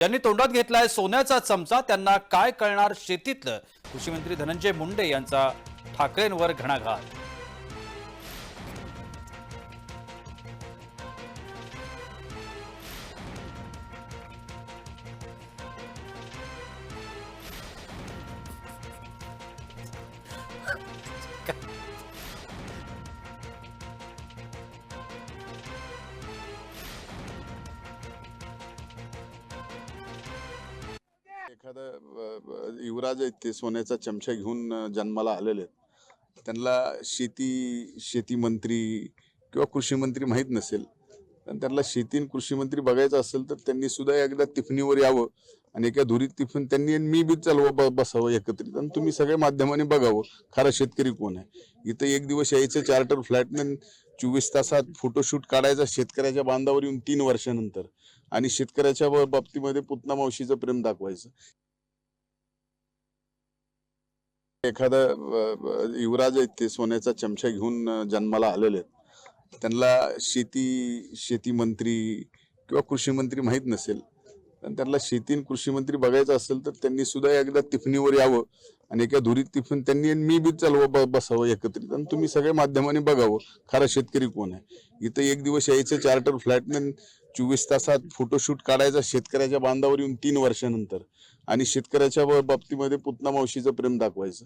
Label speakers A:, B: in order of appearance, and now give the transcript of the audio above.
A: त्यांनी तोंडात घेतलाय सोन्याचा चमचा. त्यांना काय कळणार शेतीतलं? कृषी मंत्री धनंजय मुंडे यांचा ठाकरेंवर घणाघात.
B: एखादा युवराज आहेत ते सोन्याचा चमचा घेऊन जन्माला आलेले आहेत. त्यांना शेती शेती मंत्री किंवा कृषी मंत्री माहीत नसेल. पण त्यांना शेती आणि कृषी मंत्री बघायचं असेल तर त्यांनी सुद्धा एकदा टिफणीवर यावं आणि एका धुरीत टिफिन त्यांनी मी बी चालवं ब- बसावं एकत्रित. आणि तुम्ही सगळ्या माध्यमाने बघावं खरा शेतकरी कोण आहे? इथं एक दिवस यायचं चार्टर फ्लॅट चोवीस तासात फोटोशूट काढायचा शेतकऱ्याच्या बांधावर येऊन तीन वर्षानंतर आणि शेतकऱ्याच्या बाबतीमध्ये पुतना मावशीचं प्रेम दाखवायचं. एखादा युवराज आहेत ते सोन्याचा चमचा घेऊन जन्माला आलेले आहेत. त्यांना शेती शेती मंत्री किंवा कृषी मंत्री माहीत नसेल. पण त्यांना शेती आणि कृषी मंत्री बघायचं असेल तर त्यांनी सुद्धा एकदा टिफणीवर यावं. आणि एका धुरीत तिफून त्यांनी मी बी चालवं बसावं एकत्रित. आणि तुम्ही सगळ्या माध्यमाने बघावं खरा शेतकरी कोण आहे? इथं एक दिवस यायचं चार्टर फ्लॅटनं चोवीस तासात फोटोशूट काढायचा शेतकऱ्याच्या बांधावर येऊन तीन वर्षानंतर. आणि शेतकऱ्याच्या बाबतीमध्ये पुतना मावशीचं प्रेम दाखवायचं.